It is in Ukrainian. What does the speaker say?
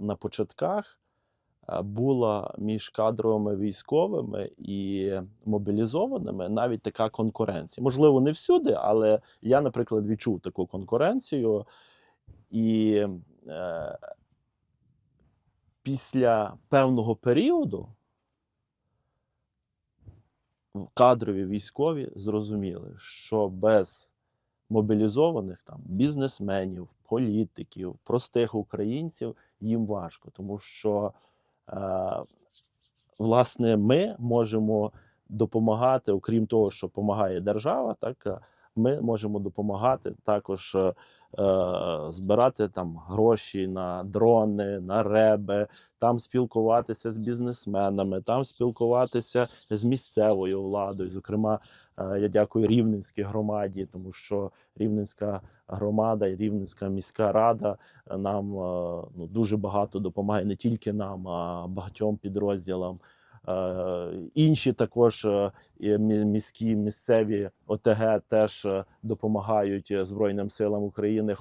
на початках е, була між кадровими військовими і мобілізованими навіть така конкуренція. Можливо, не всюди, але я, наприклад, відчув таку конкуренцію. І е, після певного періоду кадрові військові зрозуміли, що без мобілізованих там бізнесменів, політиків, простих українців їм важко, тому що е, власне ми можемо допомагати, окрім того, що допомагає держава, так е, ми можемо допомагати також е, е, збирати там гроші на дрони, на реби, там спілкуватися з бізнесменами, там спілкуватися з місцевою владою. Зокрема, е, я дякую Рівненській громаді, тому що Рівненська громада і Рівненська міська рада е, нам е, ну, дуже багато допомагає не тільки нам, а багатьом підрозділам. Е, Інші також е, міські місцеві ОТГ теж е, допомагають Збройним силам України.